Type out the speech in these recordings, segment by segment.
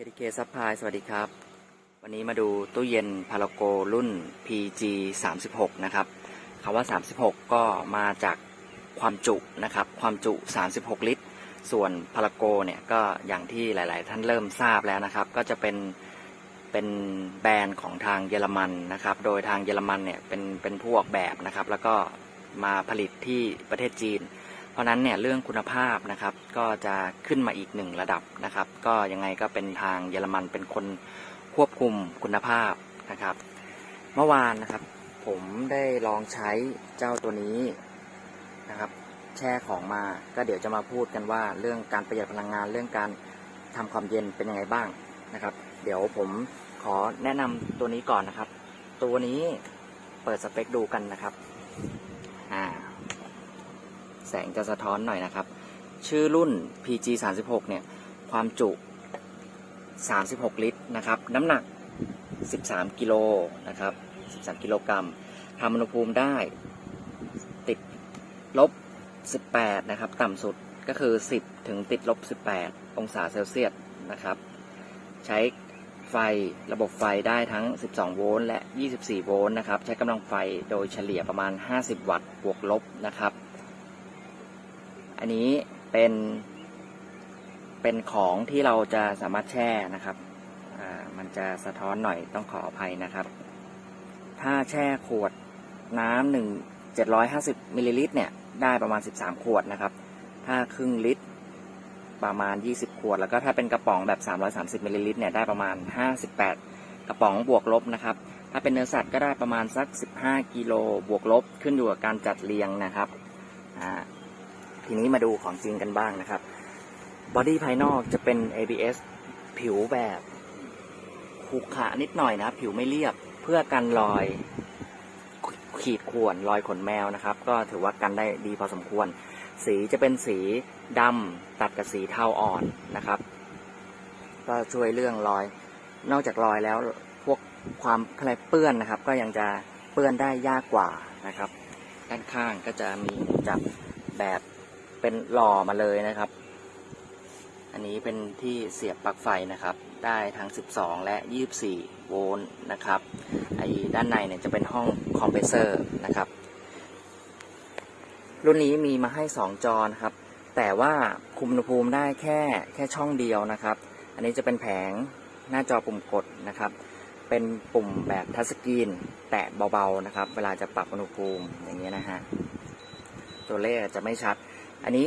KTK Supply สวัสดีครับ วันนี้มาดูตู้เย็นพาราโกรุ่น PG 36นะครับคำว่า 36 ก็มาจากความจุนะครับ ความจุ 36 ลิตร ส่วนพาราโกเนี่ยก็อย่างที่หลาย ๆ ท่านเริ่มทราบแล้วนะครับ ก็จะเป็นเป็นแบรนด์ของทางเยอรมันนะครับ โดยทางเยอรมันเนี่ยเป็นเป็นผู้ออกแบบนะครับ แล้วก็มาผลิตที่ประเทศจีน ราะฉะนั้นเนี่ยเรื่องคุณภาพนะครับก็จะขึ้นมาอีกหนึ่งระดับนะครับ ก็ยังไงก็เป็นทางเยอรมันเป็นคนควบคุมคุณภาพนะครับ เมื่อวานนะครับ ผมได้ลองใช้เจ้าตัวนี้นะครับ แช่ของมาก็เดี๋ยวจะมาพูดกันว่า เรื่องการประหยัดพลังงานเรื่องการทำความเย็นเป็นยังไงบ้างนะครับ เดี๋ยวผมขอแนะนำตัวนี้ก่อนนะครับ ตัวนี้เปิดสเปคดูกันนะครับอ่า แสงจะสะท้อนหน่อยนะครับ ชื่อรุ่น PG 36เนี่ย ความจุ 36 ลิตรนะครับ น้ำหนัก 13 กิโลนะครับ 13 กิโลกรัมทำอุณหภูมิได้ติดลบ 18 นะครับ ต่ำสุดก็คือ 10 ถึงติดลบ 18 องศาเซลเซียสนะครับ ใช้ไฟระบบไฟได้ทั้ง 12 โวลต์และ 24 โวลต์นะครับ ใช้กำลังไฟโดยเฉลี่ยประมาณ 50 วัตต์ บวกลบนะครับ อันนี้เป็นเป็นของที่เราจะสามารถแช่นะครับอ่ามันจะสะท้อนหน่อยต้องขออภัยนะครับ ถ้าแช่ขวดน้ำหนึ่งเจ็ดร้อยห้าสิบมิลลิลิตรเนี่ยได้ประมาณสิบสามขวดนะครับ ถ้าครึ่งลิตรประมาณยี่สิบขวด แล้วก็ถ้าเป็นกระป๋องแบบสามร้อยสามสิบมิลลิลิตรเนี่ยได้ประมาณห้าสิบแปดกระป๋องบวกลบนะครับ ถ้าเป็นเนื้อสัตว์ก็ได้ประมาณสักสิบห้ากิโลบวกลบขึ้นอยู่กับการจัดเรียงนะครับ อ่า ทีนี้มาดูของจริงกันบ้างนะครับบอดี้ภายนอกจะเป็น ABS ผิวแบบขรุขระนิดหน่อยนะ ผิวไม่เรียบเพื่อกันรอยขีดข่วนรอยขนแมวนะครับ ก็ถือว่ากันได้ดีพอสมควร สีจะเป็นสีดำตัดกับสีเทาอ่อนนะครับ ก็ช่วยเรื่องรอย นอกจากรอยแล้วพวกความคลายเปื้อนนะครับ ก็ยังจะเปื้อนได้ยากกว่านะครับ ด้านข้างก็จะมีจับแบบ เป็นหล่อมาเลยนะครับ อันนี้เป็นที่เสียบปลั๊กไฟนะครับ ได้ทั้ง 12 และ 24 โวลต์นะครับไอ้ด้านในเนี่ยจะเป็นห้องคอมเพรสเซอร์นะครับ รุ่นนี้มีมาให้ 2 จอนะครับ แต่ว่าคุมอุณหภูมิได้แค่แค่ช่องเดียวนะครับ อันนี้จะเป็นแผงหน้าจอปุ่มกดนะครับ เป็นปุ่มแบบทัชสกรีนแตะเบาๆนะครับ เวลาจะปรับอุณหภูมิอย่างเงี้ยนะฮะ ตัวเลขจะไม่ชัด อันนี้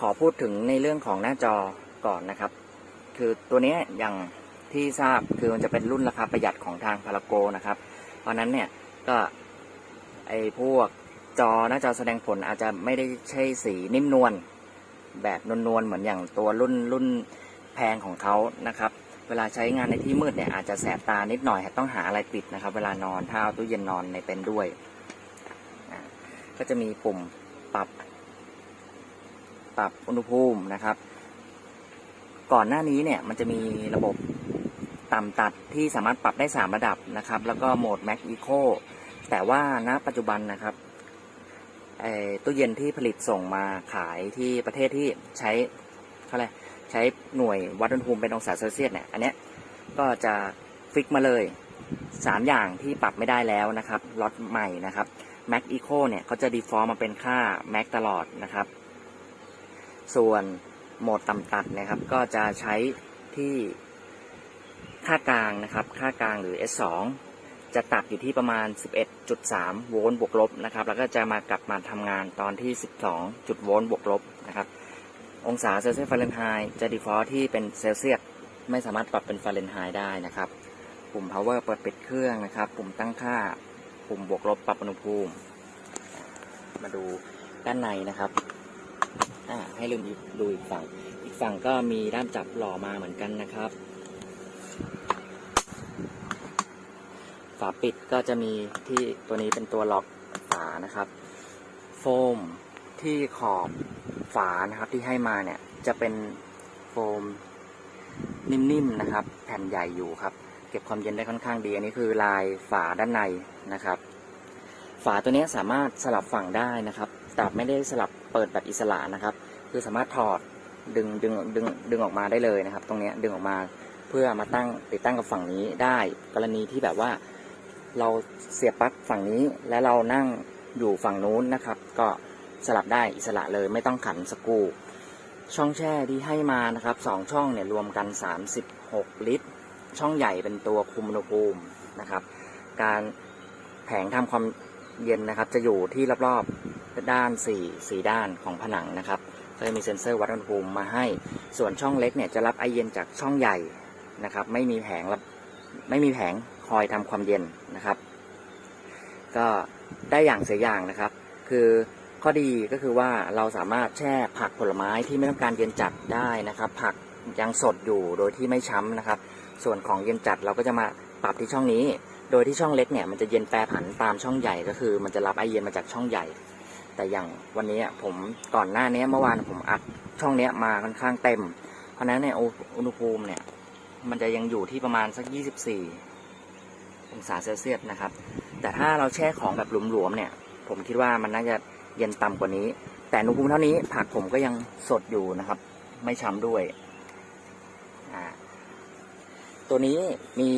ขอพูดถึงในเรื่องของหน้าจอก่อนนะครับ คือตัวนี้อย่างที่ทราบคือมันจะเป็นรุ่นราคาประหยัดของทางพาราโกนะครับ เพราะนั้นเนี่ยก็ไอพวกจอหน้าจอแสดงผลอาจจะไม่ได้ใช่สีนิ่มนวลแบบนวลๆเหมือนอย่างตัวรุ่นรุ่นแพงของเขานะครับ เวลาใช้งานในที่มืดเนี่ยอาจจะแสบตานิดหน่อยต้องหาอะไรปิดนะครับ เวลานอนถ้าเอาตู้เย็นนอนในเต็นด้วย ก็จะมีปุ่มปรับ ปรับอุณหภูมินะครับ ก่อนหน้านี้เนี่ยมันจะมีระบบต่ำตัดที่สามารถปรับได้ 3 ระดับนะครับ แล้วก็โหมด Max Eco แต่ว่าณปัจจุบันนะครับตู้เย็นที่ผลิตส่งมาขายที่ประเทศที่ใช้เขาอะไรยกใช้หน่วยวัดอุณหภูมิเป็นองศาเซลเซียสเนี่ยอันเนี้ยก็จะฟิกมาเลย 3 อย่างที่ปรับไม่ได้แล้วนะครับล็อตใหม่นะครับ Max Eco เนี่ยเขาจะ default มาเป็นค่า Max ตลอดนะครับ ส่วนโหมดต่ำตัดนะครับ ก็จะใช้ที่ค่ากลางนะครับ ค่ากลางหรือ S2 จะตัดอยู่ที่ประมาณ 11.3 โวลต์บวกลบนะครับ แล้วก็จะมากลับมาทำงานตอนที่ 12 จุดโวลต์บวกลบนะครับ องศาเซลเซียสฟาเรนไฮต์จะ default ที่เป็นเซลเซียส ไม่สามารถปรับเป็นฟาเรนไฮต์ได้นะครับ ปุ่ม power เปิดปิดเครื่องนะครับ ปุ่มตั้งค่า ปุ่มบวกลบปรับอุณหภูมิ มาดูด้านในนะครับ อ่าให้ลืมดูอีกฝั่ง อีกฝั่งก็มีด้ามจับหล่อมาเหมือนกันนะครับ ฝาปิดก็จะมีที่ตัวนี้เป็นตัวล็อกฝานะครับ โฟมที่ขอบฝานะครับที่ให้มาเนี่ยจะเป็นโฟมนิ่มๆนะครับ แผ่นใหญ่อยู่ครับ เก็บความเย็นได้ค่อนข้างดี อันนี้คือลายฝาด้านในนะครับ ฝาตัวนี้สามารถสลับฝั่งได้นะครับแต่ไม่ได้สลับ เปิดแบบอิสระนะครับ คือสามารถถอดดึงดึงดึงดึงออกมาได้เลยนะครับ ตรงนี้ดึงออกมาเพื่อมาตั้งติดตั้งกับฝั่งนี้ได้ กรณีที่แบบว่าเราเสียบปลั๊กฝั่งนี้และเรานั่งอยู่ฝั่งนู้นนะครับ ก็สลับได้อิสระเลยไม่ต้องขันสกูช่องแช่ที่ให้มานะครับสองช่องเนี่ยรวมกัน 36 ลิตร ช่องใหญ่เป็นตัวคุมอุณหภูมินะครับ การแผงทำความเย็นนะครับ จะอยู่ที่รอบ ด้าน4 4ด้านของผนังนะครับก็จะมีเซ็นเซอร์วัดอุณหภูมิมาให้ ส่วนช่องเล็กเนี่ยจะรับไอเย็นจากช่องใหญ่นะครับ ไม่มีแผงรับไม่มีแผงคอยทำความเย็นนะครับ ก็ได้อย่างเสียอย่างนะครับ คือข้อดีก็คือว่าเราสามารถแช่ผักผลไม้ที่ไม่ต้องการเย็นจัดได้นะครับ ผักยังสดอยู่โดยที่ไม่ช้ำนะครับ ส่วนของเย็นจัดเราก็จะมาปรับที่ช่องนี้ โดยที่ช่องเล็กเนี่ยมันจะเย็นแปรผันตามช่องใหญ่ก็คือ มันจะรับไอเย็นมาจากช่องใหญ่ แต่อย่างวันนี้ผมก่อนหน้านี้เมื่อวานผมอัดช่องเนี้ยมาค่อนข้างเต็ม เพราะนั้นเนี่ยอุอุณหภูมิเนี่ย มันจะยังอยู่ที่ประมาณสัก 24 องศาเซลเซียสนะครับ แต่ถ้าเราแช่ของแบบหลวมๆเนี่ย ผมคิดว่ามันน่าจะเย็นต่ำกว่านี้ แต่อุณหภูมิเท่านี้ผักผมก็ยังสดอยู่นะครับ ไม่ช้ำด้วยตัวนี้มี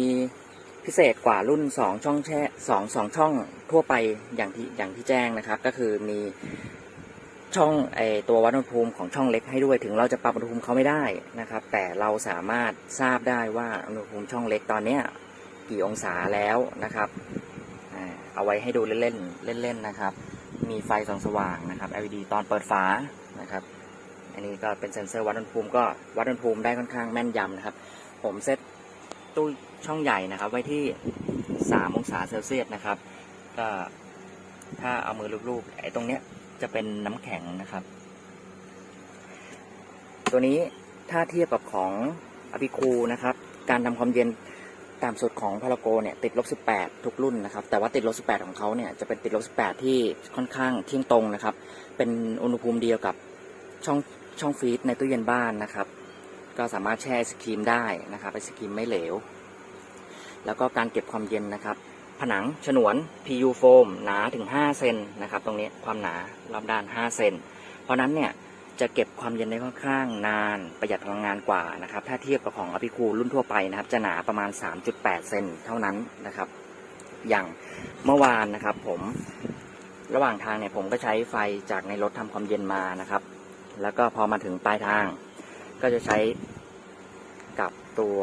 พิเศษกว่ารุ่น 2 ช่องแช่2 2ช่อง ทั่วไปอย่างที่อย่างที่แจ้งนะครับ ก็คือมีช่องไอตัววัดอุณหภูมิของช่องเล็กให้ด้วยถึงเราจะปรับอุณหภูมิเขาไม่ได้นะครับ แต่เราสามารถทราบได้ว่าอุณหภูมิช่องเล็กตอนเนี้ยกี่องศาแล้วนะครับเอาไว้ให้ดูเล่นๆเล่นๆนะครับ มีไฟส่องสว่างนะครับ LED ตอนเปิดฝานะครับ อันนี้ก็เป็นเซ็นเซอร์วัดอุณหภูมิก็วัดอุณหภูมิได้ค่อนข้างแม่นยำนะครับ ผมเซตตู้ช่องใหญ่นะครับ ไว้ที่ 3 องศาเซลเซียสนะครับ ก็ถ้าเอามือลูบๆไอ้ตรงเนี้ยจะเป็นน้ำแข็งนะครับ ตัวนี้ถ้าเทียบกับของอ p ิคูนะครับ การทำความเย็นตามสุดของพาราโกเนี่ยติดลบ18 ทุกรุ่นนะครับ แต่ว่าติดลบ18 ของเขาเนี่ยจะเป็นติดลบ18 ที่ค่อนข้างเที่ยงตรงนะครับ เป็นอุณหภูมิเดียวกับช่องช่องฟรีซในตู้เย็นบ้านนะครับ ก็สามารถแช่ไอศครีมได้นะครับไอศครีมไม่เหลว แล้วก็การเก็บความเย็นนะครับ ผนังฉนวน PU โฟมหนาถึง 5 เซนนะครับ ตรงนี้ความหนารอบด้าน 5 เซน เพราะนั้นเนี่ยจะเก็บความเย็นได้ค่อนข้างนานประหยัดพลังงานกว่านะครับ ถ้าเทียบกับของอภิคูรุ่นทั่วไปนะครับ จะหนาประมาณ 3.8 เซนเท่านั้นนะครับ อย่างเมื่อวานนะครับ ผมระหว่างทางเนี่ยผมก็ใช้ไฟจากในรถทำความเย็นมานะครับ แล้วก็พอมาถึงปลายทาง ก็จะใช้กับตัว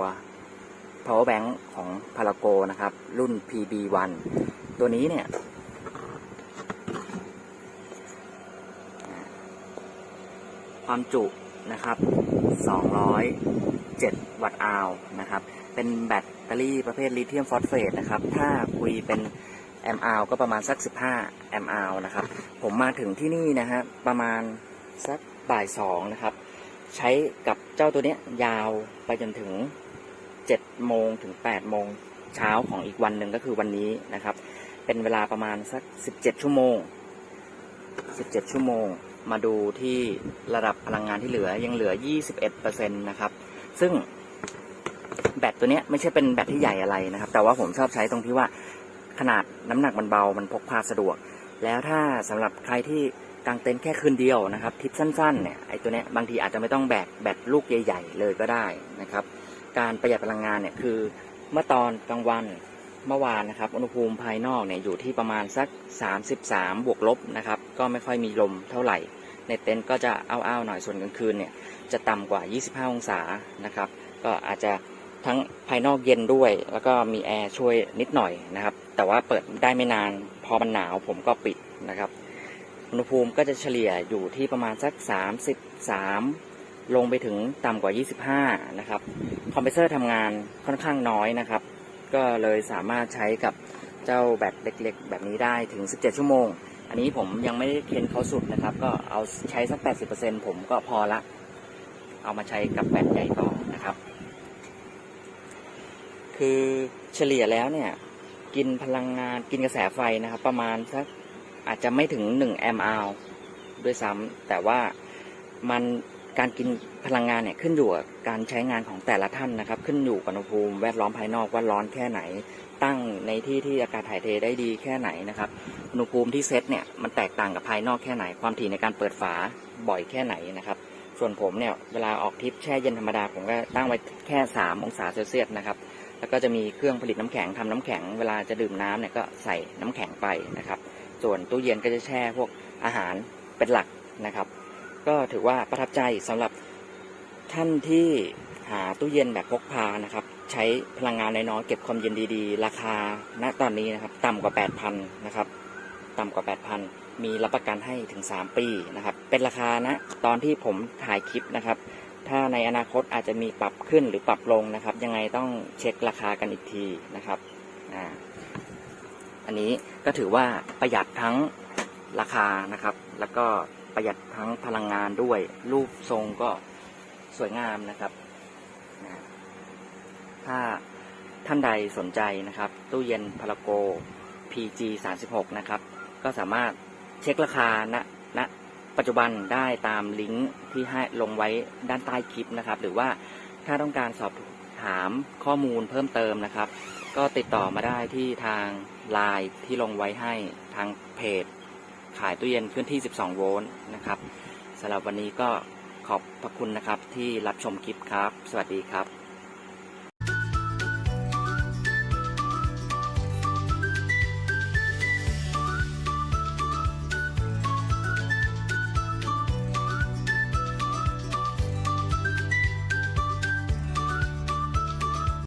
power bank ของพาราโกนะครับ รุ่น PB1 ตัวนี้เนี่ย ความจุนะครับ 207 วัตต์อาวนะครับ เป็นแบตเตอรี่ประเภทลิเธียมฟอสเฟตนะครับ ถ้าคุยเป็นแอมป์อาวก็ประมาณสัก 15 แอมป์อาวนะครับ ผมมาถึงที่นี่นะฮะ ประมาณสักบ่ายสองนะครับ ใช้กับเจ้าตัวเนี้ยยาวไปจนถึง 7โมงถึง8โมงเช้าของอีกวันหนึ่งก็คือวันนี้นะครับ เป็นเวลาประมาณสัก17ชั่วโมง17ชั่วโมง มาดูที่ระดับพลังงานที่เหลือยังเหลือ21%นะครับ ซึ่งแบตตัวนี้ไม่ใช่เป็นแบตที่ใหญ่อะไรนะครับ แต่ว่าผมชอบใช้ตรงที่ว่าขนาดน้ำหนักมันเบา มันพกพาสะดวก แล้วถ้าสำหรับใครที่กางเต็นท์แค่คืนเดียวนะครับ ทิปสั้นๆเนี่ยไอ้ตัวเนี้ยบางทีอาจจะไม่ต้องแบกแบตลูกใหญ่ ๆ เลยก็ได้นะครับ การประหยัดพลังงานเนี่ยคือเมื่อตอนกลางวันเมื่อวานนะครับ อุณหภูมิภายนอกเนี่ยอยู่ที่ประมาณสัก 33 บวกลบนะครับ ก็ไม่ค่อยมีลมเท่าไหร่ ในเต็นท์ก็จะอ้าวๆหน่อยส่วนกลางคืนเนี่ยจะต่ำกว่า 25 องศานะครับ ก็อาจจะทั้งภายนอกเย็นด้วย แล้วก็มีแอร์ช่วยนิดหน่อยนะครับ แต่ว่าเปิดได้ไม่นานพอมันหนาวผมก็ปิดนะครับ อุณหภูมิก็จะเฉลี่ยอยู่ที่ประมาณสัก 33 ลงไปถึงต่ำกว่า 25 นะครับ คอมเพรสเซอร์ทำงานค่อนข้างน้อยนะครับ ก็เลยสามารถใช้กับเจ้าแบตเล็กๆ แบบนี้ได้ถึง 17 ชั่วโมง อันนี้ผมยังไม่ได้เค้นเขาสุดนะครับ ก็เอาใช้สัก 80%ผมก็พอละ เอามาใช้กับแบตใหญ่ต่อนะครับ คือเฉลี่ยแล้วเนี่ย กินพลังงานกินกระแสไฟนะครับ ประมาณสักอาจจะไม่ถึง 1 แอมป์อาวด้วยซ้ำแต่ว่ามัน การกินพลังงานเนี่ยขึ้นอยู่กับการใช้งานของแต่ละท่านนะครับ ขึ้นอยู่กับอุณหภูมิแวดล้อมภายนอกว่าร้อนแค่ไหน ตั้งในที่ที่อากาศถ่ายเทได้ดีแค่ไหนนะครับอุณหภูมิที่เซตเนี่ยมันแตกต่างกับภายนอกแค่ไหน ความถี่ในการเปิดฝาบ่อยแค่ไหนนะครับ ส่วนผมเนี่ยเวลาออกทริปแช่เย็นธรรมดาผมก็ตั้งไว้แค่ 3 องศาเซลเซียสนะครับแล้วก็จะมีเครื่องผลิตน้ำแข็งทำน้ำแข็งเวลาจะดื่มน้ำเนี่ยก็ใส่น้ำแข็งไปนะครับ ส่วนตู้เย็นก็จะแช่พวกอาหารเป็นหลักนะครับ ก็ถือว่าประทับใจสำหรับท่านที่หาตู้เย็นแบบพกพานะครับ ใช้พลังงานน้อยๆเก็บความเย็นดีๆ ราคาณตอนนี้นะครับ ต่ำกว่า 8,000นะครับ ต่ำกว่า 8,000 มีรับประกันให้ถึง 3 ปีนะครับ เป็นราคานะตอนที่ผมถ่ายคลิปนะครับ ถ้าในอนาคตอาจจะมีปรับขึ้นหรือปรับลงนะครับ ยังไงต้องเช็คราคากันอีกทีนะครับอ่าอันนี้ก็ถือว่าประหยัดทั้งราคานะครับ แล้วก็ ประหยัดทั้งพลังงานด้วย รูปทรงก็สวยงามนะครับนะถ้าท่านใดสนใจนะครับ ตู้เย็นพาราโก PG 36นะครับ ก็สามารถเช็คราคาณณปัจจุบันได้ตามลิงก์ที่ให้ลงไว้ด้านใต้คลิปนะครับ หรือว่าถ้าต้องการสอบถามข้อมูลเพิ่มเติมนะครับ ก็ติดต่อมาได้ที่ทางไลน์ที่ลงไว้ให้ทางเพจ ขายตู้เย็นเคลื่อนที่ 12 โวลต์นะครับสำหรับวันนี้ก็ขอบพระคุณนะครับที่รับชมคลิปครับ สวัสดีครับ